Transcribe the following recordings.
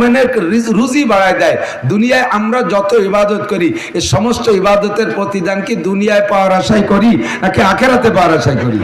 মোমেনের রুজি বাড়ায় দেয়। দুনিয়ায় আমরা যত ইবাদত করি এই সমস্ত ইবাদতের প্রতিদান কি দুনিয়ায় পাওয়ার আশাই করি, নাকি আখেরাতে পাওয়ার আশাই করি?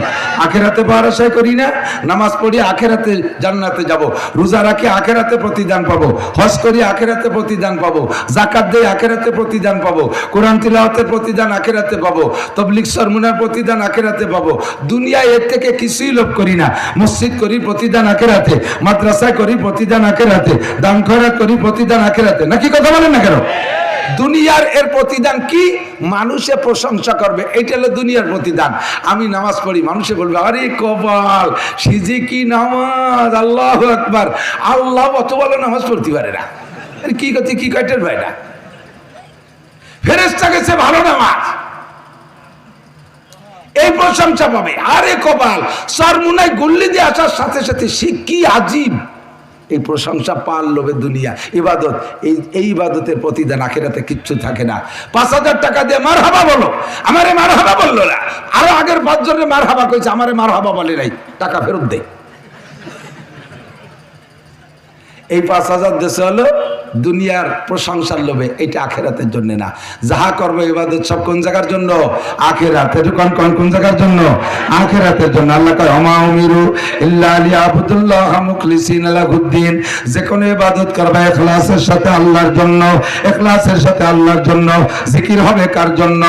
আখেরাতে পাওয়ার আশাই করি না? নামাজ পড়ি, আখেরাতে জান্নাতে যাব। রোজা রাখি, আখেরাতে প্রতিদান পাবো। হজ করি, আখেরাতে প্রতিদান পাবো। জাকাত দেই, আখেরাতে প্রতিদান পাবো। কোরআন তিলাওয়াতের প্রতিদান আখেরাতে পাবো। তবলিক সরমুনার প্রতিদান আখেরাতে পাবো। দুনিয়ায় এর থেকে কিছুই লোভ করি না। মসজিদ করি প্রতিদান আখেরাতে। মাদ্রাসায় করি প্রতিদান আখেরাতে। দান খয়রাত করি প্রতিদান আখেরাতে। নাকি কথা বলেন না কেন? দুনিয়ার এর প্রতিদান কি? মানুষে প্রশংসা করবে। এইটা হলো দুনিয়ার প্রতিদান। আমি নামাজ পড়ি, মানুষে বলবে, আরে কপাল, সিজি কি নামাজ? আল্লাহ একবার আল্লাহ অত বলো নামাজ পড়তে পারে না। কি করতে, কি কয়টার ভাই না? ফেরেস্তা গেছে, ভালো নামাজ। এই প্রশংসা পাবে। আরে কপাল, সরমুনায় গুল্লি দিয়ে আসার সাথে সাথে সে কি আজীব। এই প্রশংসা পাল লোভে দুনিয়া। ইবাদত, এই এই ইবাদতের প্রতিদান আখেরাতে কিচ্ছু থাকে না। পাঁচ হাজার টাকা দিয়ে মার হাবা বলো। আমারে মার হাবা বলল না। আরও আগের পাঁচজনের মার হাবা কইছে, আমারে মার হাবা বলে নাই। টাকা ফেরত দেয় এই পাঁচ হাজার দেশে হলো দুনিয়ার প্রশংসার লোভে এটা আখেরাতের জন্য না। যাহা করব ইবাদত সব কোন জায়গার জন্য? আখেরাত এটা কোন কোন কোন জায়গার জন্য? আখেরাতের জন্য। আল্লাহ কয় অমা উমিরু ইল্লা আলি আবদুল্লাহ মুখলিসিন আলাহুদ্দিন যে কোনো ইবাদত করবে ইখলাসের সাথে আল্লাহর জন্য। ইখলাসের সাথে আল্লাহর জন্য। জিকির হবে কার জন্য?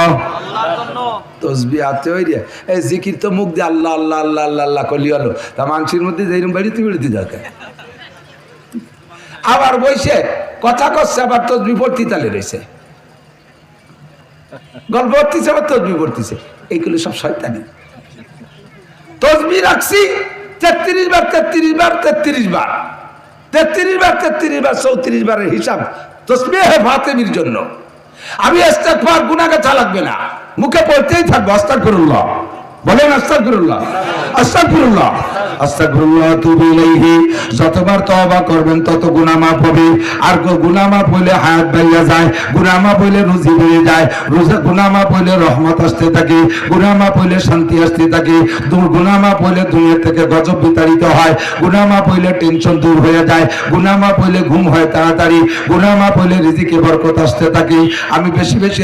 এই জিকির তো মুখ দিয়ে আল্লাহ আল্লাহ আল্লাহ আল্লাহ আল্লাহ কলি হলো। তা মানুষের মধ্যে যেরকম বেড়িতে বেড়িতে দরকার আবার বইসে কথা করছে আবার তসবি পড়তি তালে রয়েছে। গল্প পড়তিছে, আবার তসবি পড়তিছে। এইগুলো সব শয়তানি। তসবি রাখছি, তেত্রিশ বার তেত্রিশ বার তেত্রিশ বার। তেত্রিশ বার তেত্রিশ বার, চৌত্রিশ বারের হিসাব তসবি হে ফাতেমির জন্য। আমি ইস্তেগফার গুনাহগাছা লাগবে না। মুখে পড়তেই থাকব, আস্তাগফিরুল্লাহ। বলেন গজব বিতাড়িত হয় টেনশন দূর হয়ে যায় ঘুম হয় তাড়াতাড়ি, গুনাহ মাফ হইলে রিজিকে বরকত আসতে থাকে। আমি বেশি বেশি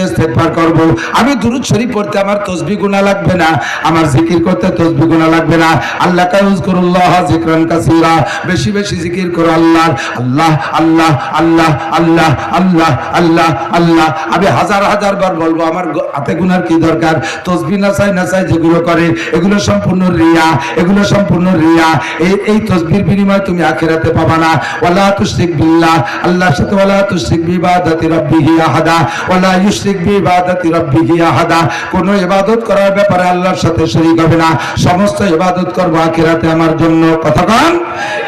করব। আমি দুরূদ শরীফ পড়তে আমার তসবিহ গুনাহ লাগবে না। আমার জিকির করতে তসবিহ গুনাহ লাগবে না। আল্লাহ কাউজকুরুল্লাহ জিকরান কাসীরা। বেশি বেশি জিকির করো আল্লাহ আল্লাহ আল্লাহ আল্লাহ আল্লাহ আল্লাহ আল্লাহ আল্লাহ। আমি হাজার হাজার বার বলব, আমার হাতে গুনার কি দরকার? তসবিহ না চাই না চাই যেগুলো করে, এগুলো সম্পূর্ণ রিয়া, এগুলো সম্পূর্ণ রিয়া। এই এই তসবির বিনিময়ে তুমি আখিরাতে পাবা না। ওয়ালা তুশরিক বিল্লাহ, আল্লাহর সাথে ওয়ালা তুশরিক বিইবাদাতি রাব্বিহি আহাদা। ওয়ালা ইউশরিক বিইবাদাতি রাব্বিহি আহাদা। কোন ইবাদত করার ব্যাপারে আল্লাহর সাথে শরীক হবে না। সমস্ত ইবাদত করব আখিরাতে আমার জন্য। কথা কন?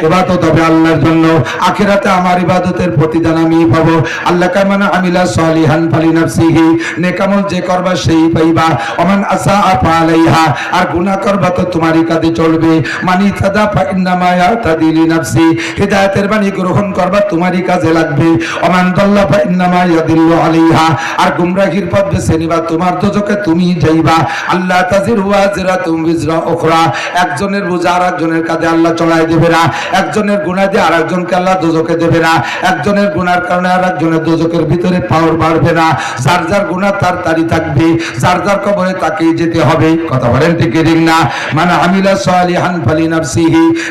ইবাদত হবে আল্লাহর জন্য। আখিরাতে আমার ইবাদতের প্রতিদান আমি পাবো। আল্লাহ কামান আমিলা সালিহান ফালি নাফসিহি নেকামল যে করবা সেই পাইবা। ওমান আসা আপা আলাইহা আর গুনাহ করবা তো তোমারই কাঁধে চলবে। মানি তাদা ফাইন্নামা ইয়াতাদিলি নাফসি হিদায়াতের বাণী গ্রহণ করবা তোমারই কাজে লাগবে। ওমান দাল্লা ফাইন্নামা ইয়াদিল্লু আলাইহা। আর গুমরাহির পথ বেছে নিবা। তোমার দোজকে তুমি যাইবা। আল্লাহ তাজির ওয়াজিরা তুম বিজরা উখরা। একজনের বোঝা আর একজনের কাঁধে আল্লাহ চড়াই দেবে না। একজনের গুনাহ দিয়ে আর একজনকে আল্লাহ দোজকে দেবে না। একজনের গুনার কারণে আর একজনের দোজকের ভিতরে পাওয়ার বাড়বে না। যার যার গুনাহ তার তারই থাকবে। যার যার কবরে তাকেই যেতে হবে। কথা বলেন ঠিক ঠিক না? মানে আমিলা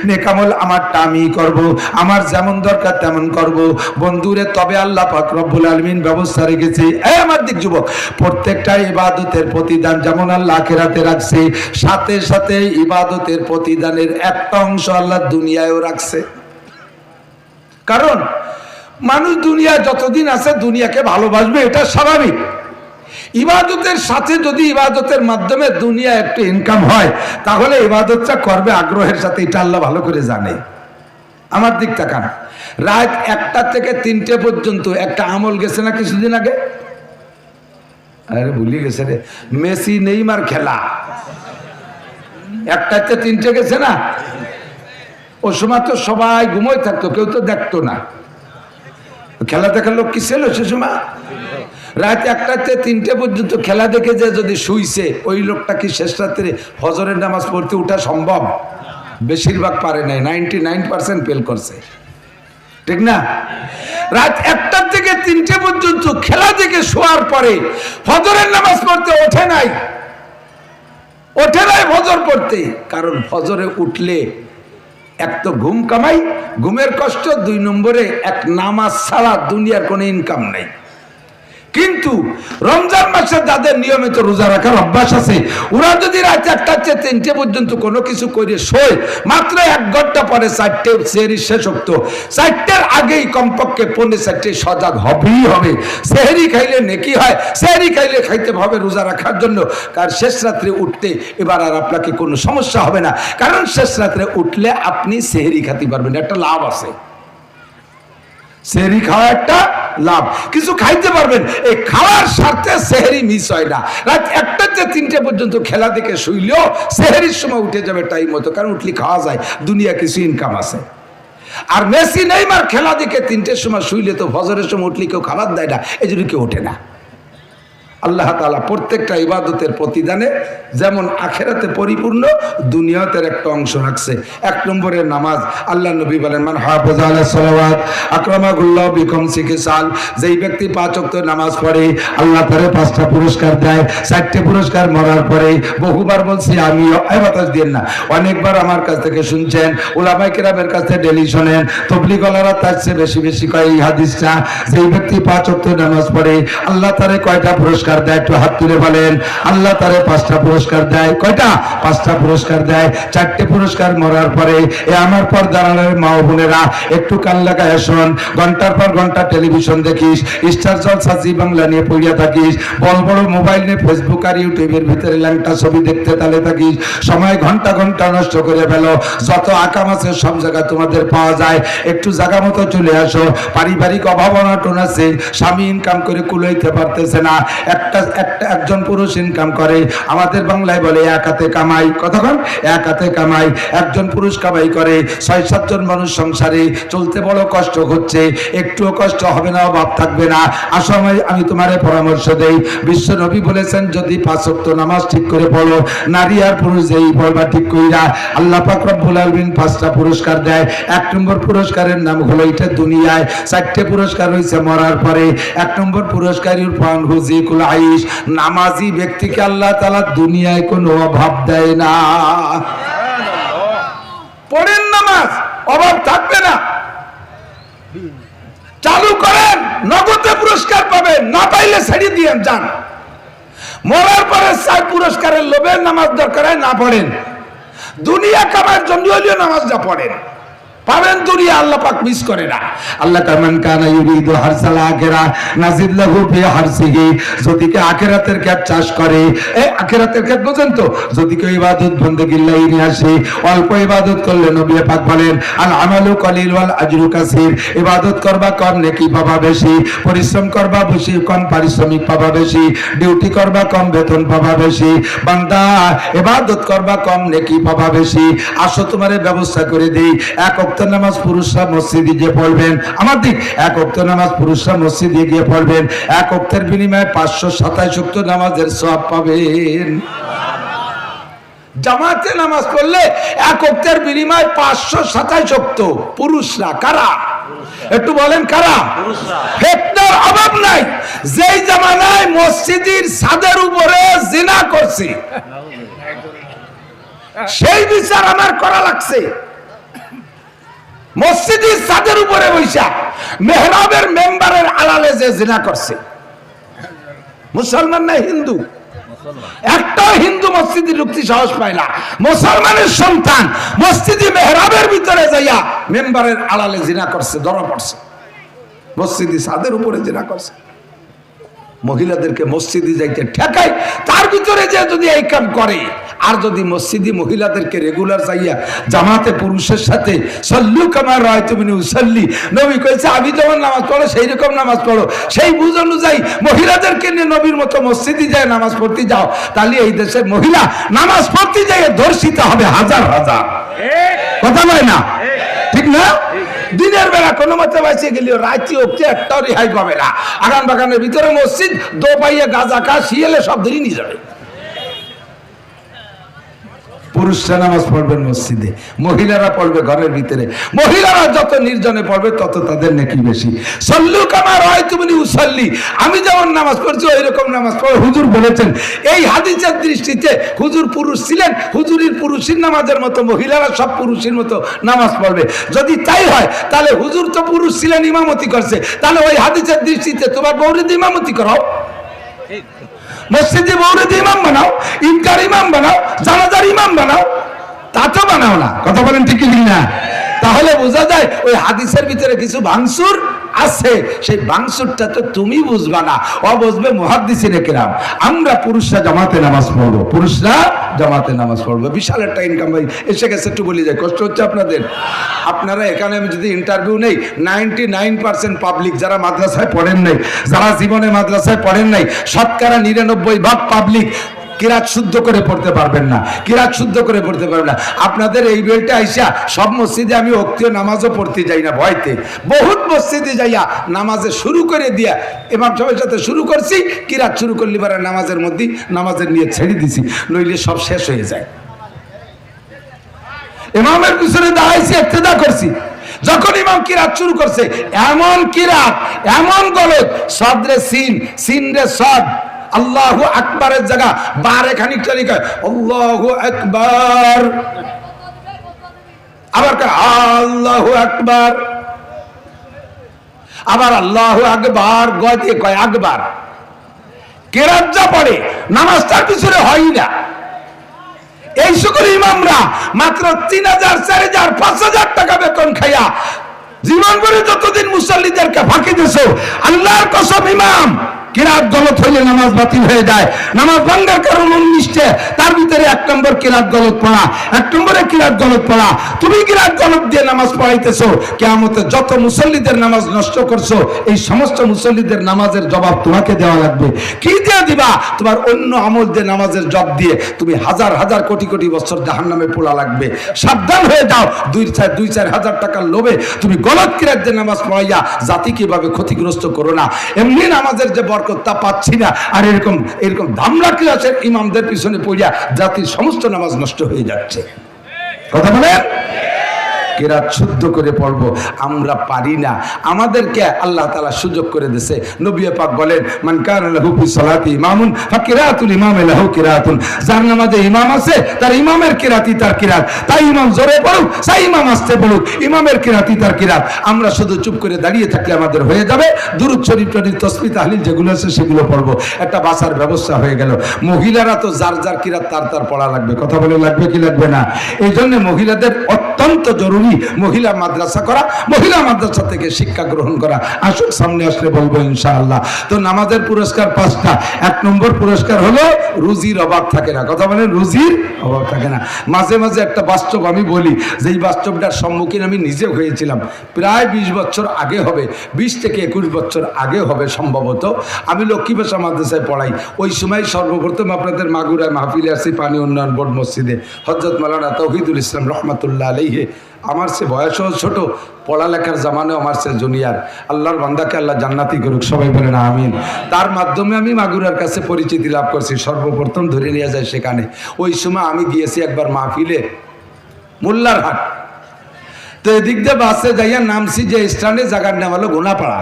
নেকামল আমারটা আমি করব। আমার যেমন দরকার তেমন করব। বন্ধুরে, তবে আল্লাহ পাক রব্বুল আলামিন ব্যবস্থা রেখেছে। আমার দিক যুবক, প্রত্যেকটা ইবাদতের প্রতিদান যেমন আল্লাহ আখিরাতে রাখছে সাথে সাথে ইবাদতের প্রতিদানের একটা অংশ আল্লাহ দুনিয়ায়ও রাখছে। কারণ মানুষ দুনিয়া যতদিন আছে দুনিয়াকে ভালোবাসবে, এটা স্বাভাবিক। ইবাদতের সাথে যদি ইবাদতের মাধ্যমে দুনিয়া একটু ইনকাম হয়, তাহলে ইবাদতটা করবে আগ্রহের সাথে, এটা আল্লাহ ভালো করে জানে। আমার দিক তাকান। রাত একটা থেকে তিনটে পর্যন্ত একটা আমল গেছে না কিছুদিন আগে? আরে ভুলে গেছে রে। মেসি, নেইমার খেলা। একটাতে তিনটে গেছে না? ও সময় তো সবাই ঘুমোয় থাকতো, কেউ তো দেখতো না। খেলা দেখার লোক কি ছিল সে সময়? রাত একটাতে তিনটে পর্যন্ত খেলা দেখে যে যদি শুইছে, ওই লোকটা কি শেষ রাত্রে হজরের নামাজ পড়তে ওঠা সম্ভব? বেশিরভাগ পারে নাই নাইনটি নাইন পার্সেন্ট ফেল করছে। ঠিক না? রাত একটার থেকে তিনটে পর্যন্ত খেলা থেকে শোয়ার পরে ফজরের নামাজ পড়তে ওঠে নাই। ওঠে নাই ফজর পড়তে, কারণ ফজরে উঠলে এক তো ঘুম কামাই, ঘুমের কষ্ট, দুই নম্বরে এক নামাজ ছাড়া দুনিয়ার কোনো ইনকাম নাই। কিন্তু রমজান মাসে যাদের নিয়মিত রোজা রাখার অভ্যাস আছে, ওরা যদি রাত একটা চেয়ে তিনটে পর্যন্ত কোনো কিছু করে শোয়, মাত্র এক ঘণ্টা পরে চারটে সেহরি শেষ হতো। চারটের আগেই কমপক্ষে পৌনে চারটে সজাগ হবেই হবে। সেহরি খাইলে নেকি হয়, সেহরি খাইলে খাইতে হবে রোজা রাখার জন্য। কার শেষ রাত্রে উঠতে এবার আর আপনাকে কোনো সমস্যা হবে না। কারণ শেষ রাত্রে উঠলে আপনি সেহরি খাতে পারবেন, একটা লাভ আছে। সেহরি খাওয়া একটা লাভ। কিছু খাইতে পারবেন, এই খাওয়ার স্বার্থে সেহেরি মিস হয় না। রাত একটা যে তিনটে পর্যন্ত খেলা দেখে শুইলেও সেহেরির সময় উঠে যাবে টাইম মতো, কারণ উঠলি খাওয়া যায় দুনিয়া কিছু ইনকাম আছে। আর মেসি, নেইমার খেলা দেখে তিনটের সময় শুইলে তো ফজরের সময় উঠলি কেউ খাবার দেয় না, এই জন্য কেউ ওঠে না। আল্লাহ তালা প্রত্যেকটা ইবাদতের প্রতিদানে যেমন আখেরাতে পরিপূর্ণ, দুনিয়াতের একটা অংশ রাখছে। এক নম্বরের নামাজ। আল্লাহ নবী বলেন, মান হাফেজ আলাহ সালাওয়াত আকরামাগুল্লাহ বিকম শিখে সাল যেই ব্যক্তি পাঁচ ওয়াক্ত নামাজ পড়ে, আল্লাহ তারে পাঁচটা পুরস্কার দেয়, চারটে পুরস্কার মরার পরে বহুবার বলছি আমি বাতাস দিন না। অনেকবার আমার কাছ থেকে শুনছেন ওলামাই কেরামের কাছ থেকে ডেলি শোনেন তবলি গলারা তার চেয়ে বেশি বেশি কয় এই হাদিসটা। যেই ব্যক্তি পাঁচ ওয়াক্ত নামাজ পড়ে, আল্লাহ তারে কয়টা পুরস্কার দেয়, একটু হাত তুলে বলেন। আল্লাহ তারে পাঁচটা পুরস্কার দেয়। কয়টা? পাঁচটা পুরস্কার দেয়। চারটে পুরস্কার মরার পরে, এ আমার পর দাঁড়ানোর মা ও বোনেরা, একটু কান লাগায় শোন। ঘণ্টার পর ঘণ্টা টেলিভিশন দেখিস, স্টার জলসা জি বাংলা নিয়ে পড়িয়া থাকিস, বড় বড় মোবাইল নিয়ে ফেসবুক আর ইউটিউবের ভিতরে ল্যাংটা ছবি দেখতে তালে থাকিস। সময় ঘণ্টা ঘণ্টা নষ্ট করে ফেলো। যত আকাম আছে সব জায়গায় তোমাদের পাওয়া যায়। একটু জায়গা মতো চলে আসো। পারিবারিক অভাব অনটন আছে। স্বামী ইনকাম করে কুলাইতে পারতেছে না। একটা একটা, একজন পুরুষ ইনকাম করে, আমাদের বাংলায় বলে এক হাতে কামাই, কতক্ষণ? এক হাতে কামাই, একজন পুরুষ কামাই করে, ছয় সাতজন মানুষ সংসারে, চলতে বড় কষ্ট হচ্ছে, একটুও কষ্ট হবে না, অভাব থাকবে না। আসময় আমি তোমারে পরামর্শ দেই। বিশ্ব নবী বলেছেন, যদি পাঁচ ওয়াক্ত নামাজ ঠিক করে পড়ো, নারী আর পুরুষ যেই পড়বা ঠিক কইরা, আল্লাহ পাক রব্বুল আলামিন পাঁচটা পুরস্কার দেয়। এক নম্বর পুরস্কারের নাম হলো এটা দুনিয়ায়। চারটে পুরস্কার হয়েছে মরার পরে। এক নম্বর পুরস্কার ইরফান হুজিকুল আইস। নামাজি ব্যক্তিকে আল্লাহ তাআলা দুনিয়ায় কোনো অভাব দেয় না। পড়েন নামাজ, অভাব থাকবে না। চালু করেন, নগদে পুরস্কার পাবেন, না পাইলে ছেড়ে দিয়েন, যান। মরার পরে চার পুরস্কারের লোভে নামাজ দরকার না পড়েন। দুনিয়া কামার জন্য হলেও নামাজটা পড়েন। পাবেন দুনিয়া আল্লাহ পাক মিস করে না। আল্লাহ কামান কানা ইউরিদু হারসাল আখিরা নাজিদ লাহু ফি হারসিহি। যদি কে আখিরাতের ক্ষেত চাষ করে এই আখিরাতের ক্ষেত বুঝেন তো? যদি কেউ ইবাদত বন্দেগি লাইনে আসে, অল্প ইবাদত করলে নবী পাক বলেন, আল আমালু কলিল ওয়াল আজরু কাসির। ইবাদত করবা কম, নেকি পাবা বেশি। পরিশ্রম করবা বেশি, কম পারিশ্রমিক পাবা বেশি। ডিউটি করবা কম, বেতন পাবা বেশি। বান্দা, ইবাদত করবা কম, নেকি পাবা বেশি। আসো তোমারে ব্যবস্থা করে দেই এক অক্ত নামাজ পুরুষরা মসজিদে গিয়ে পড়বেন। আমার দিক এক অক্ত নামাজ পুরুষরা মসজিদে গিয়ে পড়বেন। এক অক্তের বিনিময়ে পাঁচশো সাতাশ অক্ত নামাজের সব পাবেন। জামাতে নামাজ পড়লে এক অক্তের বিনিময় পাঁচশো সাতাশ অক্ত পুরুষরা কারা? একটু বলেন কারা? ফেতনার অভাব নাই। যেই জামানায় মসজিদের ছাদের উপরে জিনা করছি সেই বিচার আমার করা লাগছে। মসজিদের ছাদের উপরে বৈশা মেহরাবের মেম্বারের আড়ালে যে জিনা করছে। মুসলমান না হিন্দু? একটা হিন্দু মসজিদে ঢুকতে সাহস পায় না। মুসলমানের সন্তান মসজিদে মেহরাবের ভিতরে যাইয়া মেম্বারের আড়ালে জিনা করছে, ধরা পড়ছে। মসজিদে ছাদের উপরে জিনা করছে। মহিলাদেরকে মসজিদে যাইতে ঠেকায় তার ভিতরে যে যদি এই কাম করে আর যদি মসজিদি মহিলাদেরকে রেগুলার যাইয়া জামাতে পুরুষের সাথে সল্লু কামার রায় তুমি উসল্লি নবী কইছে আমি যেমন নামাজ পড়ো সেই রকম নামাজ পড়ো। সেই বুঝ অনুযায়ী মহিলাদেরকে নিয়ে নবীর মতো মসজিদে যায় নামাজ পড়তে যাও। তাহলে এই দেশের মহিলা নামাজ পড়তে যাই ধর্ষিত হবে হাজার হাজার। কথা নয় না? ঠিক। না? দিনের বেলা কোনো মতে বাঁচিয়ে গেলেও রাত্রি অব্দি একটাও রেহাই পাবে না। আগান বাগানের ভিতরে মসজিদ, দো পাইয়ে গাঁজা কা শিয়েলে সব ধরে নিয়ে যাবে। পুরুষরা নামাজ পড়বেন মসজিদে, মহিলারা পড়বে ঘরের ভিতরে। মহিলারা যত নির্জনে পড়বে, তত তাদের নাকি বেশি। সল্লু কামার হয়, তুমি উসল্লি আমি যেমন নামাজ পড়ছি ওই রকম নামাজ পড়ে। হুজুর বলেছেন, এই হাদিসের দৃষ্টিতে হুজুর পুরুষ ছিলেন, হুজুরের পুরুষের নামাজের মতো, মহিলারা সব পুরুষের মতো নামাজ পড়বে। যদি তাই হয়, তাহলে হুজুর তো পুরুষ ছিলেন, ইমামতি করছে। তাহলে ওই হাদিসের দৃষ্টিতে তোমার বৌরিদ ইমামতি করাও। মসজিদে বৌরিদ ইমাম বানাও, ইনকার ইমাম বানাও, জানাজার ইমাম বানাও, তা তো বানাও না। কথা বলেন ঠিক কি না তাহলে বোঝা যায়, ওই হাদিসের ভিতরে কিছু ভাঙসুর আছে, সেই ভাঙসুরটা তো তুমি বুঝবা না। ও বুঝবে মহাদিসিনে কেরাম। আমরা পুরুষরা জামাতে নামাজ পড়ব। পুরুষরা জামাতে নামাজ পড়ব। বিশাল একটা ইনকাম ভাই, এসে গেছে একটু বলে যায়, কষ্ট হচ্ছে আপনাদের? আপনারা এখানে আমি যদি ইন্টারভিউ নেই নাইনটি নাইন পার্সেন্ট পাবলিক যারা মাদ্রাসায় পড়েন নাই, যারা জীবনে মাদ্রাসায় পড়েন নাই, শতকরা নিরানব্বই ভাগ পাবলিক কিরাত শুদ্ধ করে পড়তে পারবেন না, কিরাত শুদ্ধ করে পড়তে পারবেন না। আপনাদের এই বেলটা আইসা সব মসজিদে আমি অক্তীয় নামাজও পড়তে যাই না ভয়তে। বহুত মসজিদে যাইয়া নামাজে শুরু করে দিয়া এমাম সবার সাথে শুরু করছি, কিরাত শুরু করলি পারে নামাজের মধ্যে নামাজের নিয়ে ছেড়ে দিছি, নইলে সব শেষ হয়ে যায়। ইমামের পিছনে দাঁড়াইছি একতেদা করছি। যখন ইমাম কিরাত শুরু করছে, এমন কিরাত, এমন গলত সদরে সিন সিন রে সদ আল্লাহু আকবারের জায়গা। বারে খানিকটা লিখা আল্লাহু আকবার। আবার আল্লাহু আকবার। আবার আল্লাহ আকবার গয় দিয়ে কয়, আকবার। কেরাত যা পড়ে নামাজটার পিছনে হয় না। এই সকল ইমামরা মাত্র তিন হাজার, চার হাজার, পাঁচ হাজার টাকা বেতন খাইয়া জীবন করে যতদিন মুসল্লিদেরকে ফাঁকি দিছ, আল্লাহর কসম ইমাম কিরাত গলত হইলে নামাজ বাতিল হয়ে যায়। নামাজ ভাঙ্গার কারণ উনিশটে তার ভিতরে এক নম্বর কিরাত গলত পড়া, এক নম্বরে কিরাত গলত পড়া। তুমি কিরাত গলত দিয়ে নামাজ পড়াইতেছো কেমতে যত মুসল্লিদের নামাজ নষ্ট করছ, এই সমস্ত মুসল্লিদের নামাজের জবাব তোমাকে দেওয়া লাগবে। কি দিয়ে দিবা? তোমার অন্য আমল দিয়ে নামাজের জব দিয়ে তুমি হাজার হাজার কোটি কোটি বছর জাহান নামে পোলা লাগবে। সাবধান হয়ে যাও, দুই চার দুই চার হাজার টাকার লোভে তুমি গলত কিরাত দিয়ে নামাজ পড়াইয়া জাতি এভাবে ক্ষতিগ্রস্ত করো না? এমনি নামাজের যে বরকত পাচ্ছি না। আর এরকম এরকম ধামরা আছে, ইমামদের পিছনে পড়িয়া জাতির সমস্ত নামাজ নষ্ট হয়ে যাচ্ছে। কথা বলেন? কেরাত শুদ্ধ করে পড়ব। আমরা পারি না। আমাদেরকে আল্লাহ তালা সুযোগ করে দিছে নবী পাক বলেন, মান কান সালাতি ইমামুন ফা কিরাতুল ইমাম লাহু কিরাতুন। যার নামাজে ইমাম আছে, তার ইমামের কিরাতি তার কিরাত। তাই ইমাম জোরে পড়ুক তাই ইমাম আসতে পড়ুক ইমামের কিরাতি তার কিরাত। আমরা শুধু চুপ করে দাঁড়িয়ে থাকলে আমাদের হয়ে যাবে। দুরুদ শরীফ টরীফ তসবি তাহলিল যেগুলো আছে সেগুলো পড়ব। একটা বাসার ব্যবস্থা হয়ে গেল। মহিলারা তো যার যার কিরাত তার তার পড়া লাগবে। কথা বলে লাগবে কি লাগবে না? এই জন্য মহিলাদের অত্যন্ত জরুরি মহিলা মাদ্রাসা করা, মহিলা মাদ্রাসা থেকে শিক্ষা গ্রহণ করা। আসুক সামনে আসলে বলব ইনশাআল্লাহ। তো নামাজের পুরস্কার পাঁচটা। এক নম্বর পুরস্কার হলো রুজির অভাব থাকে না। কথা বলেন, রুজির অভাব থাকে না। মাঝে মাঝে একটা বাস্তব আমি বলি যে এই বাস্তবটার সম্মুখীন আমি নিজে হয়েছিলাম। প্রায় বিশ বছর আগে হবে, বিশ থেকে একুশ বছর আগে হবে সম্ভবত। আমি লক্ষ্মী ভাষা মাদ্রাসায় পড়াই। ওই সময় সর্বপ্রথম আপনাদের মাগুরায় মাহফিলে আসি পানি উন্নয়ন বোর্ড মসজিদে। হজরত মালানা তৌহিদুল ইসলাম রহমতুল্লাহ আলহে আমার সে বয়সও ছোট, পড়ালেখার জামানেও আমার সে জুনিয়র। আল্লাহর বান্দাকে আল্লাহ জান্নাতি করুক, সবাই বলেন আমিন। তার মাধ্যমে আমি মাগুরার কাছে পরিচিতি লাভ করছি, সর্বপ্রথম ধরে নিয়ে যায় সেখানে। ওই সময় আমি গিয়েছি একবার মাহফিলে, মোল্লার হাট। তো এদিক দিয়ে বাসে যাইয়া নামছি যে স্ট্যান্ডে জায়গার নাম হলো গোনাপাড়া।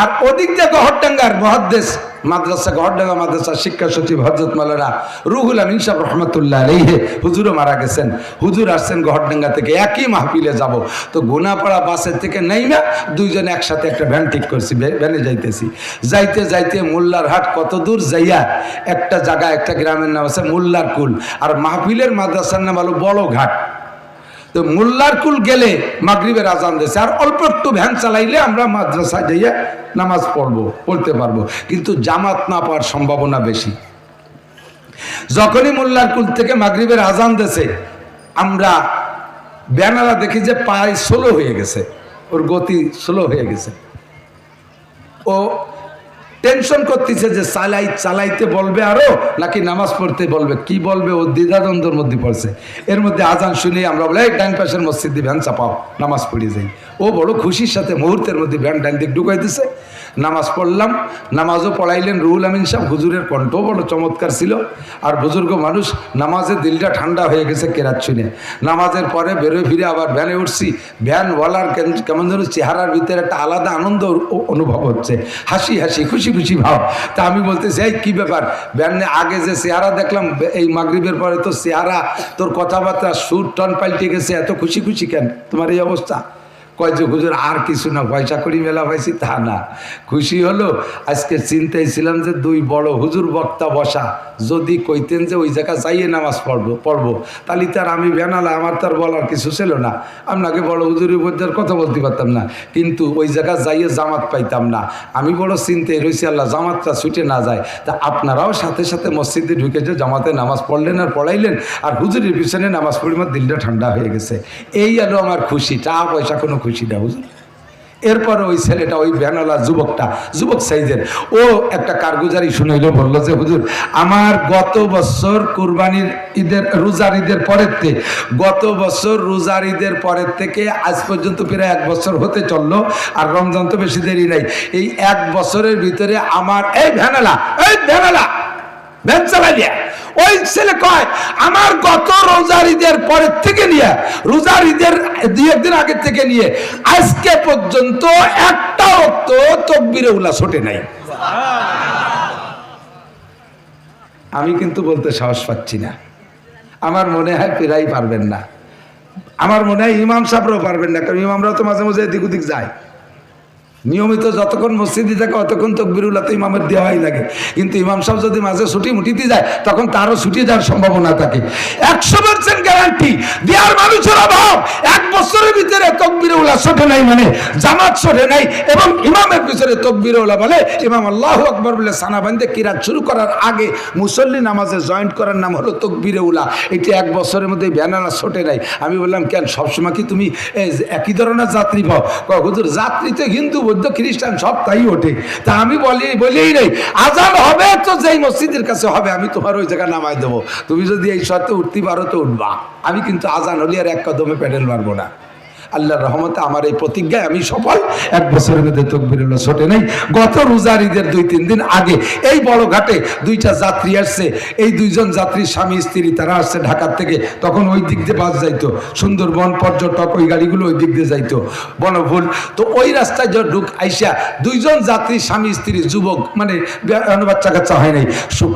আর ওদিক দিয়ে গহরডাঙ্গার মহাদ্দেশ মাদ্রাসা গহরডাঙ্গা মাদ্রাসা, শিক্ষা সচিব হজরত মালারা রুহুল আমিন সাহেব রহমতুল্লাহ আলাইহে, হুজুরও মারা গেছেন। হুজুর আসছেন গহরডাঙ্গা থেকে, একই মাহফিলে যাব। তো গোনাপাড়া বাসের থেকে নেই না দুইজনে একসাথে একটা ভ্যান ঠিক করছি ভ্যানে যাইতেছি। যাইতে যাইতে মোল্লার হাট কত দূর যাইয়া, একটা জায়গা একটা গ্রামের নাম আছে মোল্লার কুল। আর মাহফিলের মাদ্রাসার নাম হলো বড় ঘাট তো মোল্লার কুল গেলে মাগরিবের আজান দিয়েছে। আর অল্প একটু ভ্যান চালাইলে আমরা মাদ্রাসায় যাইয়া নামাজ পড়ব, পড়তে পারব। কিন্তু জামাত না পাওয়ার সম্ভাবনা বেশি। যখনই মোল্লার কুল থেকে মাগরিবের আজান দিয়েছে, আমরা ব্যানারা দেখি যে পায়ে স্লো হয়ে গেছে। ওর গতি স্লো হয়ে গেছে। ও টেনশন করতেছে যে চালাই চালাইতে বলবে আরও নাকি নামাজ পড়তে বলবে? কি বলবে? ও দ্বিধাদ্বন্দ্বের মধ্যে পড়ছে। এর মধ্যে আজান শুনে আমরা বলে "এই, ডান পাশের মসজিদে ভ্যান চাপাও নামাজ পড়ে যাই। ও বড় খুশির সাথে মুহূর্তের মধ্যে ভ্যান ডান দিক ঢুকাই দিছে। নামাজ পড়লাম, নামাজও পড়াইলেন, রুহুল আমিন সাহেব হুজুরের কণ্ঠও বড় চমৎকার ছিল। আর বুজুর্গ মানুষ, নামাজে দিলটা ঠান্ডা হয়ে গেছে কেরাত শুনে। নামাজের পরে বেরোয়, ফিরে আবার ভ্যানে উঠছি। ভ্যানওয়ালার কেন- কেমন যেন চেহারার ভিতরে একটা আলাদা আনন্দ অনুভব হচ্ছে। হাসি হাসি, খুশি খুশি ভাব। তা আমি বলতেছি, এই কী ব্যাপার? ভ্যানে আগে যে চেহারা দেখলাম, এই মাগরিবের পরে তো চেহারা, তোর কথাবার্তা সুর, টন পাল্টে গেছে, এত খুশি খুশি কেন? তোমার এই অবস্থা? কয় যে আর কিছু না, পয়সা করি মেলা পাইছি, তা না। খুশি হলো, আজকে চিন্তায় ছিলাম যে, দুই বড় হুজুর বক্তা বসা, যদি কইতেন যে, ওই জায়গা যাইয়ে নামাজ পড়ব পড়ব। তাহলে তার আমি বেনালা, আমার তার বলার কিছু ছিল না। আপনাকে বড় হুজুরের মধ্যে কথা বলতে পারতাম না। কিন্তু ওই জায়গা যাইয়ে জামাত পাইতাম না। আমি বড় চিন্তায় রয়েছি আল্লাহ, জামাতটা ছুটে না যায়। তা আপনারাও সাথে সাথে মসজিদে ঢুকে যে, জামাতে নামাজ পড়লেন আর পড়াইলেন, আর হুজুরের পিছনে নামাজ পড়ি আমার দিলটা ঠান্ডা হয়ে গেছে। এই আলো আমার খুশি, টাকা পয়সা কোনো খুশি না হুজুর। এরপরে ওই ছেলেটা, ওই ভ্যানওয়ালা যুবকটা, যুবক সাইজের, ও একটা কারগুজারি শুনাইলো, বলল যে, হুজুর, আমার গত বছর কুরবানির ঈদের, রোজার ঈদের পরের থেকে গত বছর রোজার ঈদের পরের থেকে আজ পর্যন্ত প্রায় এক বছর হতে চলল, আর রমজান তো বেশি দেরি নাই। এই এক বছরের ভিতরে আমার, এই ভ্যানালা এই ভ্যানালা আমার রোজার ঈদের পরের থেকে নিয়ে, রোজার ঈদের আগের থেকে নিয়ে, আজকে পর্যন্ত একটা ছোটে নাই। আমি কিন্তু বলতে সাহস পাচ্ছি না। আমার মনে হয় ফেরাই পারবেন না। আমার মনে হয় ইমাম সাহেবরাও পারবেন না, কারণ ইমামরাও তো মাঝে মাঝে এদিক ওদিক যায়। নিয়মিত যতক্ষণ মসজিদে থাকে, অতক্ষণ তকবিরুল্লাহ তো ইমামের দেওয়াই লাগে। কিন্তু ইমাম সাহেব যদি মাঝে ছুটি মুটিতে যায়, তখন তারও ছুটি যাওয়ার সম্ভাবনা থাকে। একশো পার্সেন্ট গ্যারান্টি দেওয়ার মানুষের অভাব। এক বছরের ভিতরে তকবিরুল্লাহ ছোটে নাই মানে জামাত ছোটে নাই এবং ইমামের পিছনে তকবিরুল্লাহ বলে, ইমাম আল্লাহ আকবর বলে, সানা বান্ধে কিরাত শুরু করার আগে মুসল্লি নামাজে জয়েন্ট করার নাম হলো তকবিরুল্লাহ। এটি এক বছরের মধ্যে ব্যানারা ছোটে নাই। আমি বললাম, কেন সবসময় কি তুমি একই ধরনের যাত্রী পাও? হুজুর যাত্রী তো হিন্দু বৌদ্ধ খ্রিস্টান সব তাই ওঠে। তা আমি বলি, বলেই নাই, আজান হবে তো যেই মসজিদের কাছে হবে, আমি তোমার ওই জায়গায় নামাই দেবো। তুমি যদি এই শর্তে উঠতে পারো তো উঠবা। আমি কিন্তু আজান হলে আর এক কদমে প্যাডেল মারবো না। আল্লাহর রহমতে আমার এই প্রতিজ্ঞায় আমি সফল। এক বছরের মধ্যে তকবির ছোটে নেই। গত রোজার ঈদের দুই, তিন দিন আগে এই বড় ঘাটে দুইটা যাত্রী আসছে। এই দুইজন যাত্রী স্বামী, স্ত্রী তারা আসছে ঢাকার থেকে। তখন ওই দিক দিয়ে বাস যাইতো। সুন্দরবন, পর্যটক, ওই গাড়িগুলো ওই দিক দিয়ে যাইতো। বনভুল। তো ওই রাস্তায় যে ঢুক আইসা দুইজন যাত্রী স্বামী, স্ত্রী, যুবক মানে বাচ্চা কাচ্চা হয় নাই।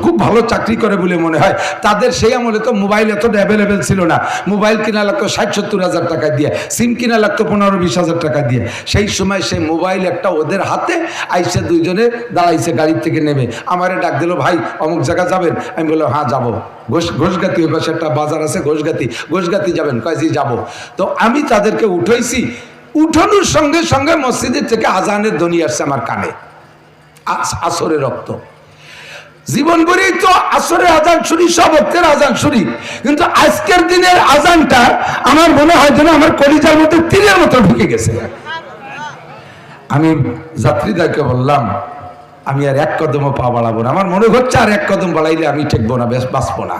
খুব ভালো চাকরি করে বলে মনে হয়। তাদের সেই আমলে তো মোবাইল এতটা অ্যাভেলেবেল ছিল না। মোবাইল কিনা লাগতো ষাট, সত্তর হাজার টাকা দিয়ে। সিম কিনা লাগতো পনেরো বিশ হাজার টাকা দিয়ে। সেই সময় সেই মোবাইল একটা ওদের হাতে আইসে দুইজনে দাঁড়াইছে, গাড়ির থেকে নেমে। আমারে ডাক দিল, ভাই, অমুক জায়গা যাবেন? আমি বললাম হ্যাঁ যাব। ঘোষ, ঘোষগাতি, ওই পাশে একটা বাজার আছে, ঘোষগাতি। ঘোষগাতি যাবেন কাজে যাব। তো আমি তাদেরকে উঠাইছি। উঠানোর সঙ্গে সঙ্গে মসজিদের থেকে আজানের ধ্বনি আসছে আমার কানে। আস- আসরে রক্ত। জীবন ভরেই তো আসরে আজান শুনি, সব অর্থের আজান শুনি। কিন্তু আজকের দিনের আজানটা আমার মনে হয় যেন আমার কলিজার মধ্যে তীরের মতো ঢুকে গেছে। আমি যাত্রীদেরকে বললাম, আমি আর এক কদমও পা বাড়াবো না। আমার মনে হচ্ছে আর এক কদম বাড়াইলে আমি ঠেকবো না, বেশ, বাঁচবো না।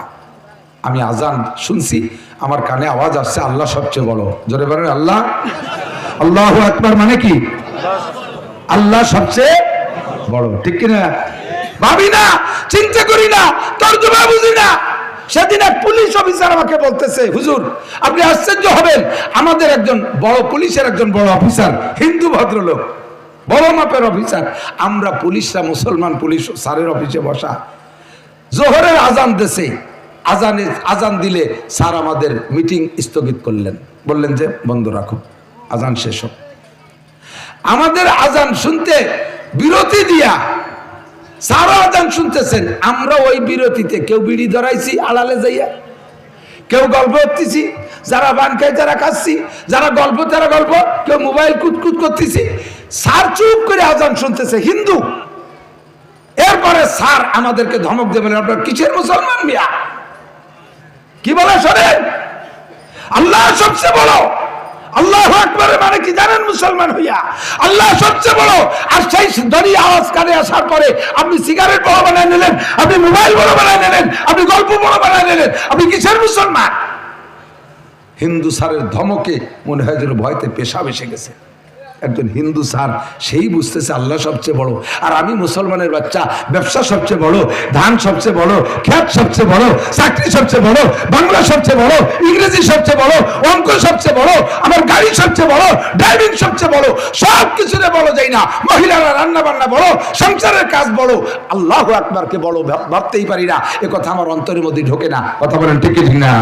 আমি আজান শুনছি, আমার কানে আওয়াজ আসছে, আল্লাহ সবচেয়ে বড়। জোরে বলেন, আল্লাহ। আল্লাহ একবার মানে কি? আল্লাহ সবচেয়ে বড়। ঠিক কিনা? ভাবি না, চিন্তা করি না তর্জমা বুঝি না। সেদিন এক পুলিশ অফিসার আমাকে বলতেছে, হুজুর, আপনি আশ্চর্য হবেন। আমাদের একজন বড় পুলিশের একজন বড় অফিসার, হিন্দু ভদ্রলোক, বড় মাপের অফিসার। আমরা পুলিশরা মুসলমান পুলিশ স্যারের অফিসে বসা। জোহরের আজান দেশে আজানে, আজান দিলে স্যার আমাদের মিটিং স্থগিত করলেন। বললেন যে, বন্ধ রাখো, আজান শেষ হোক। আমাদের আজান শুনতে বিরতি দিয়া সারা আজান শুনতেছেন, আমরা ওই বিরতিতে কেউ বিড়ি ধরাইছি, আড়ালে যাইয়া। কেউ গল্প করতেছি, যারা বান খাই তারা খাচ্ছি, যারা গল্প তারা গল্প, কেউ মোবাইল কুতকুত করতেছি। স্যার চুপ করে আজান শুনতেছে, হিন্দু। এরপরে স্যার আমাদেরকে ধমক দেবেন, আপনার কিসের মুসলমান মিয়া? কি বলে শোনেন? আল্লাহ সবচেয়ে বড়। আল্লাহ আকবরের মানে কি জানেন মুসলমান হইয়া? আল্লাহ সবচেয়ে বড় আর সেই দড়ি আওয়াজ কানে আসার পরে আপনি সিগারেট বড় বানায় নিলেন, আপনি মোবাইল বড় বানায় নিলেন, আপনি গল্প বড় বানায় নিলেন, আপনি কিসের মুসলমান? হিন্দু সারের ধমকে মনে হয় যেন ভয়তে পেশা বেসে গেছে। একজন হিন্দু স্যার, সেই বুঝতেছে আল্লাহ সবচেয়ে বড়। আর আমি মুসলমানের বাচ্চা, ব্যবসা সবচেয়ে বড়, ধান সবচেয়ে বড়, খ্যাত সবচেয়ে বড়, চাকরি সবচেয়ে বড়, বাংলা সবচেয়ে বড়, ইংরেজি সবচেয়ে বড়, অঙ্ক সবচেয়ে বড়, আমার গাড়ি সবচেয়ে বড় ড্রাইভিং সবচেয়ে বড়, সব কিছুরে বড় যাই না। মহিলারা রান্না বান্না বড়, সংসারের কাজ বড়। আল্লাহ আকবারকে বড় ভাবতেই পারি না, এ কথা আমার অন্তরের মধ্যে ঢোকে না। কথা বলেন ঠিক ঠিক না?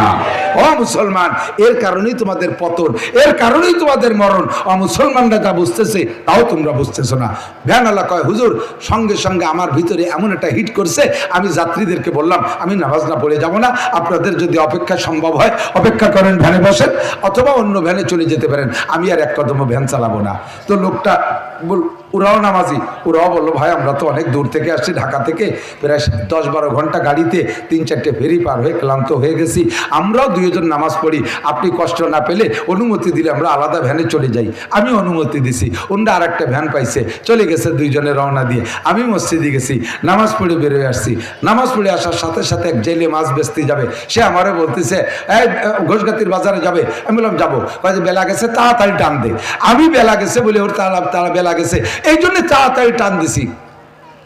ও মুসলমান, এর কারণেই তোমাদের পতন, এর কারণেই তোমাদের মরণ। ও মুসলমানরা যা বুঝতেছে, তাও তোমরা বুঝতেছো না। ভ্যান আল্লাহ কয়, হুজুর, সঙ্গে সঙ্গে আমার ভিতরে এমন একটা হিট করছে, আমি যাত্রীদেরকে বললাম, আমি নামাজ না পড়ে যাব না, আপনাদের যদি অপেক্ষা সম্ভব হয়, অপেক্ষা করেন ভ্যানে বসেন, অথবা অন্য ভ্যানে চলে যেতে পারেন, আমি আর এক কদমও ভ্যান চালাবো না। তো লোকটা বল ওরাও নামাজি। ওরাও বলল, ভাই, আমরা তো অনেক দূর থেকে আসছি, ঢাকা থেকে। প্রায় দশ বারো ঘণ্টা গাড়িতে তিন, চারটে ফেরি পার হয়ে ক্লান্ত হয়ে গেছি। আমরাও দুইজন নামাজ পড়ি। আপনি কষ্ট না পেলে অনুমতি দিলে আমরা আলাদা ভ্যানে চলে যাই। আমি অনুমতি দিছি। অন্য আর একটা ভ্যান পাইছে। চলে গেছে দুইজনে রওনা দিয়ে। আমি মসজিদে গেছি। নামাজ পড়ে বেরোয় আসছি। নামাজ পড়ে আসার সাথে সাথে এক জেলে মাছ বেচতে যাবে। সে আমারও বলতেছে, এই, ঘোষগাতির বাজারে যাবে? আমি বললাম, যাব। বেলা গেছে, তাড়াতাড়ি টান দে। আমি বেলা গেছে বলে ওর তারা তারা বেলা গেছে এই জন্য তাড়াতাড়ি টান দিছি।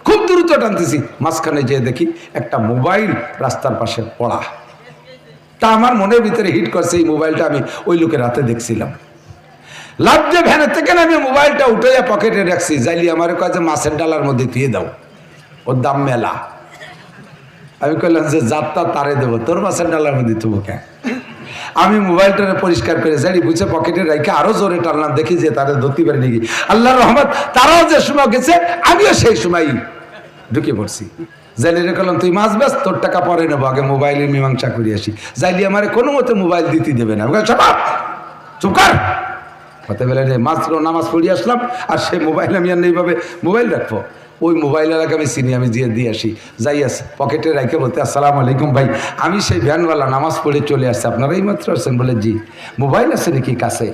খুব দ্রুত টানতেছি মাঝখানে যেয়ে দেখি একটা মোবাইল রাস্তার পাশে পড়া। তা আমার মনের ভিতরে হিট করছে, এই মোবাইলটা আমি ওই লোকের হাতে দেখছিলাম। যে ভ্যানের থেকে আমি মোবাইলটা উঠে পকেটে রাখছি। যাইলি আমার কাছে মাছের ডালার মধ্যে দিয়ে দাও। ওর দাম মেলা। আমি কইলাম যে যাত্রা তারে দেবো। তোর মাছের ডালার মধ্যে তুবো কেন? আমি মোবাইলটা পরিষ্কার করে যাই বুঝে পকেটে রেখে আরও জোরে টানলাম, দেখি যে তারা ধরতে পারি নাকি। আল্লাহ রহমত, তারাও যে সময় গেছে, আমিও সেই সময় ঢুকে পড়ছি। জাইলি কলাম তুই মাছ ব্যাস তোর টাকা পরে নেব, আগে মোবাইলের মীমাংসা করে আসি। যাইলি আমার কোনো মতে মোবাইল দিতে দেবে না। চাপা চুপ কর। হতে যে মাত্র নামাজ পড়িয়ে আসলাম, আর সেই মোবাইল আমি আর এইভাবে মোবাইল রাখব। ওই মোবাইল আগে আমি চিনি, আমি দিয়ে দিয়ে আসি। যাই আস পকেটে রেখে বলতে, আসসালামু আলাইকুম ভাই, আমি সেই ভ্যানওয়ালা, নামাজ পড়ে চলে আসছি। আপনারা এই মাত্র আসছেন বলে, জি মোবাইল আছে নাকি কাছে?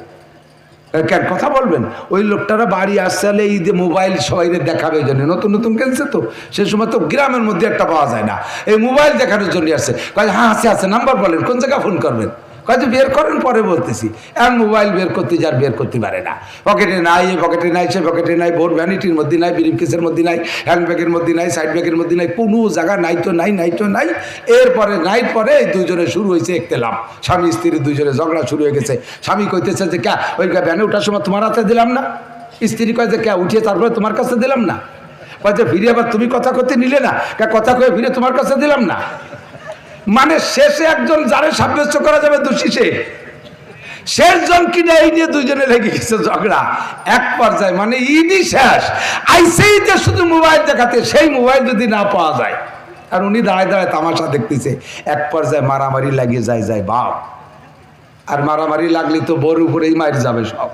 কেন? কথা বলবেন। ওই লোকটারা বাড়ি আসছে হলে এই যে মোবাইল সবাই দেখাবে ওই জন্য। নতুন নতুন কিনছে তো। সে সময় তো গ্রামের মধ্যে একটা পাওয়া যায় না। এই মোবাইল দেখানোর জন্য আসছে। হ্যাঁ আছে আছে নাম্বার বলেন, কোন জায়গায় ফোন করবেন? যে বের করেন, পরে বলতেছি। এখন মোবাইল বের করতে যার বের করতে পারে না। পকেটে নাই, এ পকেটে নাই, সে পকেটে নাই বোর ভ্যানিটির মধ্যে নাই ব্রিফ কেসের মধ্যে নাই, হ্যান্ড ব্যাগের মধ্যে নাই, সাইড ব্যাগের মধ্যে নাই, কোনো জায়গা নাই তো নাই নাই তো নাই। এরপরে নাইট পরে এই দুজনে শুরু হয়েছে একতেলাম স্বামী স্ত্রী দুজনে ঝগড়া শুরু হয়ে গেছে। স্বামী কইতেছে যে, ক্যা, ওই ভ্যানে ওঠার সময় তোমার হাতে দিলাম না? স্ত্রী কয় যে, ক্যা, উঠিয়ে তারপরে তোমার কাছে দিলাম না? কয় যে, ফিরে আবার তুমি কথা করতে নিলে না? কথা কয়ে ফিরে তোমার কাছে দিলাম না? মানে শেষে একজন যারে সাব্যস্ত করা যাবে দোষী সে। শেষ জন কিনে এই নিয়ে দুজনে লেগে গেছে ঝগড়া। এক পর্যায়ে মানে ইডি শেষ। আইসেই যে শুধু মোবাইল দেখাতে, সেই মোবাইল যদি না পাওয়া যায়। আর উনি দাঁড়ায় দাঁড়ায় তামাশা দেখতেছে। এক পর্যায়ে মারামারি লাগিয়ে যায় যায় বাপ। আর মারামারি লাগলে তো বড় উপরেই মার যাবে সব।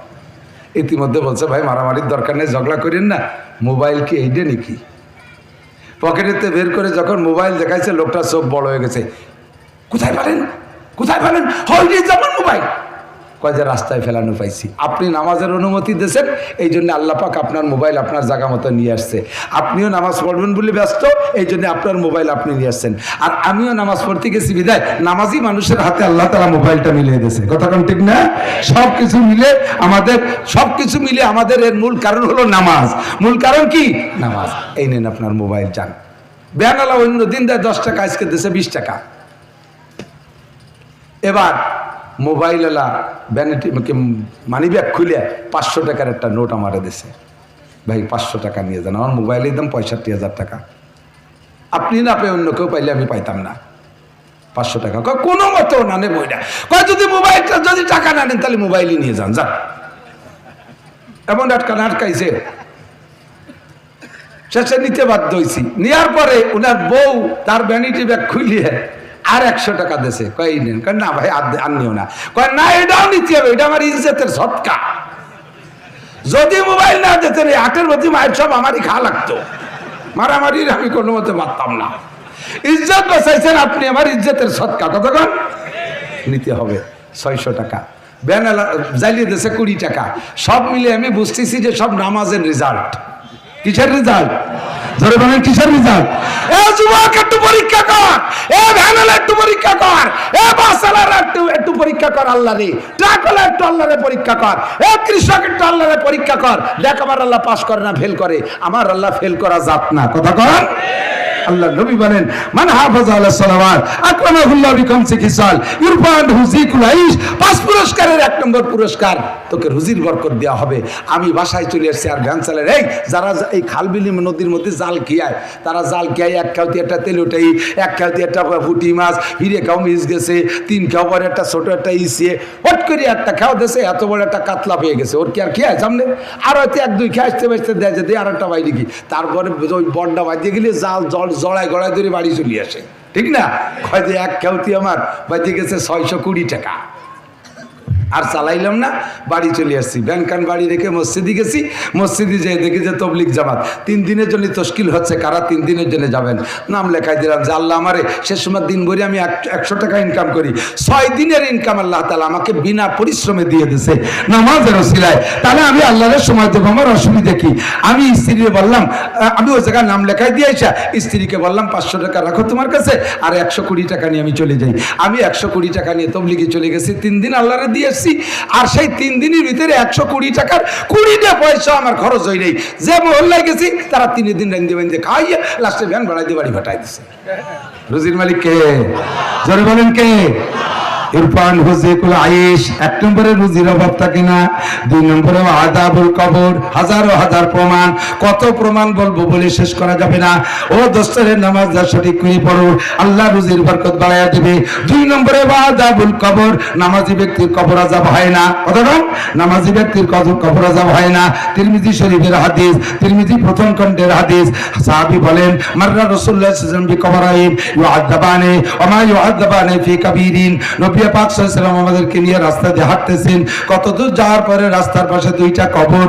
ইতিমধ্যে বলছে, ভাই, মারামারির দরকার নেই, ঝগড়া করেন না। মোবাইল কি এইটা নাকি? পকেটেতে বের করে যখন মোবাইল দেখাইছে, লোকটা সব বড় হয়ে গেছে। কোথায় পারেন কোথায় পারেন হলদি যেমন মোবাইল? কয় রাস্তায় ফেলানো পাইছি। আপনি নামাজের অনুমতি দিয়েছেন, এই জন্য আল্লাহ পাক আপনার মোবাইল আপনার জায়গা মতো নিয়ে আসছে। আপনিও নামাজ পড়বেন বলে ব্যস্ত, এই জন্য আপনার মোবাইল আপনি নিয়ে আসছেন। আর আমিও নামাজ পড়তে গেছি বিদায়, নামাজি মানুষের হাতে আল্লাহ তালা মোবাইলটা মিলিয়ে দিয়েছে। কথা কোন ঠিক না? সব কিছু মিলে আমাদের সব কিছু মিলে আমাদের এর মূল কারণ হলো নামাজ। মূল কারণ কি? নামাজ। এই নেন আপনার মোবাইল যান বেহানালা অন্য দিন দেয় দশ টাকা, আজকে দিয়েছে বিশ টাকা। এবার মোবাইলওয়ালা ভ্যানিটি মানি ব্যাগ খুলে পাঁচশো টাকার একটা নোট আমারে দিছে। ভাই, পাঁচশো টাকা নিয়ে যান। আমার মোবাইলের দাম পঁয়ষট্টি হাজার টাকা। আপনি না পেয়ে অন্য কেউ পাইলে আমি পাইতাম না। পাঁচশো টাকা। কয়, কোনো মতো না নেব ওইটা কয়, যদি মোবাইলটা যদি টাকা না নেন, তাহলে মোবাইলই নিয়ে যান। যান এমন আটকা আটকাইছে। শেষে নিতে বাধ্য হয়েছি নেওয়ার পরে ওনার বউ তার ভ্যানিটি ব্যাগ খুলিয়ে আর একশো টাকা দেশে। কয়, এই নেন। কয়, না ভাই, আর না। কয়, না, এটাও নিতে হবে, এটা আমার ইজ্জতের সৎকা। যদি মোবাইল না দিতেন, এই আটের মধ্যে মায়ের সব আমারই খা লাগতো। মারামারির আমি কোনো মতে পারতাম না। ইজ্জত বাঁচাইছেন আপনি, আমার ইজ্জতের সৎকা। কতক্ষণ? নিতে হবে, ছয়শো টাকা। ব্যানালা জ্বালিয়ে দিয়েছে কুড়ি টাকা। সব মিলে আমি বুঝতেছি যে সব নামাজের রেজাল্ট কিসের রেজাল্ট ধরে বলেন কিসের রেজাল্ট এ যুবক, একটু পরীক্ষা কর। এ ভ্যানেল, একটু পরীক্ষা কর। এ বাসালার একটু একটু পরীক্ষা কর আল্লাহ রে ট্রাকলা একটু আল্লাহ রে পরীক্ষা কর। এ কৃষক একটু আল্লাহ রে পরীক্ষা কর। দেখ আমার আল্লাহ পাস করে না ফেল করে। আমার আল্লাহ ফেল করা জাত না। কথা কর আল্লাহ নবী বলেন, মান হাফাজ আলা সালাওয়াত, আকরামাহুল্লাহ বিখামসি খিসাল ইরফান হুজিকুল আইশ পাঁচ পুরস্কারের এক নম্বর পুরস্কার তোকে রুজির বরকত দেওয়া হবে। আমি বাসায় চলে এসেছি আর ভ্যান চালের এই, যারা এই খালবিলি নদীর মধ্যে জাল খেয়ায়, তারা জাল খেয়ায়, এক খাওতি একটা তেল উঠাই, এক খাওতি একটা ফুটি মাছ, হিরে খাও মিস গেছে, তিন খাও পরে একটা, ছোট একটা ইসিয়ে হট করে একটা খাও দেশে এত বড় একটা কাতলা পেয়ে গেছে, ওর কি আর খেয়ায় সামনে? আর হয়তো এক দুই খেয়ে আসতে বাঁচতে দেয় যে আর একটা বাইরে কি তারপরে ওই বড্ডা বাজিয়ে গেলে জাল, জল জড়ায় গড়ায় ধরে বাড়ি চলে আসে ঠিক না? হয়তো এক খেউতি আমার, বাড়িতে গেছে ছয়শো কুড়ি টাকা। আর চালাইলাম না, বাড়ি চলে আসছি। ব্যাংকান বাড়ি রেখে মসজিদে গেছি, মসজিদে যেয়ে দেখি যে তবলিক জামাত। তিন দিনের জন্য তশকিল হচ্ছে, কারা তিন দিনের জন্য যাবেন? নাম লেখাই দিলাম যে আল্লাহ আমারে সে সময় দিন ভরে আমি একশো টাকা ইনকাম করি। ছয় দিনের ইনকাম আল্লাহ তালা আমাকে বিনা পরিশ্রমে দিয়ে দিছে নামাজের সিলায় তাহলে আমি আল্লাহরের সময় দেবো, আমার অসুবিধা কি? আমি স্ত্রীকে বললাম আমি ওই জায়গায় নাম লেখাই দিয়ে আসা স্ত্রীকে বললাম, পাঁচশো টাকা রাখো তোমার কাছে, আর একশো কুড়ি টাকা নিয়ে আমি চলে যাই। আমি একশো কুড়ি টাকা নিয়ে তবলিগে চলে গেছি, তিন দিন আল্লাহরে দিয়ে এসছি আর সেই তিন দিনের ভিতরে একশো কুড়ি টাকার কুড়িটা পয়সা আমার খরচ হয় নেই। যে মহল্লায় গেছি, তারা তিন দিন রেঞ্জে বেঞ্জে খাইয়ে লাস্টে ভ্যান ভাড়াই দিয়ে বাড়ি ভাটাই দিছে। রুজির মালিক কে? জোরে বলেন কে? ইরফান হুজিকুল আয়েশ, এক নম্বরে রুজির অভাব থাকে না, দুই নম্বরে আদাবুল কবর, হাজারো হাজার প্রমাণ, কত প্রমাণ বলব বলে শেষ করা যাবে না। ও দোস্তরের নামাজ যা সঠিক করে পড়ো, আল্লাহ রুজির বরকত বাড়াইয়া দেবে। দুই নম্বরে আদাবুল কবর, নামাজি ব্যক্তির কবর আজাব হয় না। কথা নামাজি ব্যক্তির কবর আজাব হয় না। তিরমিজি শরীফের হাদিস, তিরমিজি প্রথম খণ্ডের হাদিস, সাহাবী বলেন, মাররা রাসূলুল্লাহ সাল্লাল্লাহু আলাইহি ওয়াসাল্লাম বিকবরাইন ইউআযাবানে ওয়া মা ইউআযাবানে ফি কাবীরিন। নবী পাক সাল্লাল্লাহু আলাইহি ওয়াসাল্লাম আমাদেরকে নিয়ে রাস্তা দিয়ে হাঁটতেছেন। কতদূর যাওয়ার পরে রাস্তার পাশে দুইটা কবর।